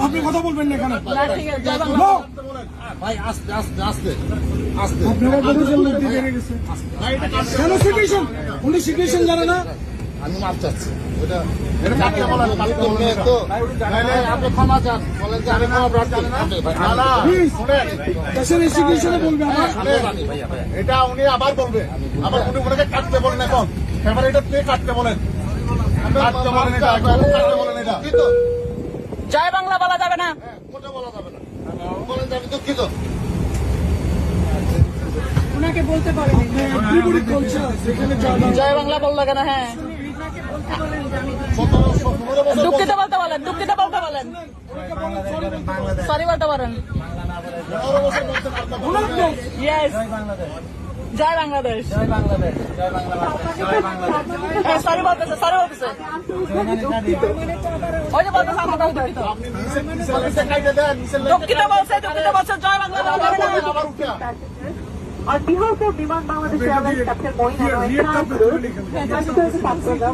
আপনি কথা বলবেন না এখানে! ভাই আস্তে আস্তে আস্তে। আস্তে। আপনি আবার বলেছেন লোক দিয়ে গেছে কেন সিচুয়েশন উনি সিচুয়েশন জানে না। আমি মাপ চাচ্ছি। এটা এটা কাকে বলেন কাকে বলবেন তো নাইলে আপনি ক্ষমা চান। বলেন যে আমি ক্ষমা প্রার্থী। আপনি ভাই না না প্লিজ দেশের এই সিচুয়েশনে বলবে আমার। এটা উনি আবার বলবে। আবার উনি ওনাকে কাটতে বলেন এখন। এবার এটা প্লে কাটতে বলেন? কাটতে বলেন এটা কাটতে বলেন। এটা। জয় বাংলা বলা যাবে না। হ্যাঁ, বলা যাবে না। বলেন যে আমি দুঃখিত। ওনাকে বলতে পারেন। কালচার সেখানে জয় বাংলা বলল কেন? হ্যাঁ। দুঃখিত বলতে বলেন, দুঃখিত বলতে বলেন। সরি বলতে পারেন বলতে পারতাম না। ইয়েস জয় বাংলাদেশ সরি বলতেছে। জয় বাংলা বলা যাবে না আবার উঠে On behalf of Viman Bangladesh Airlines, Captain Moin Anwar Khan, transfer the passenger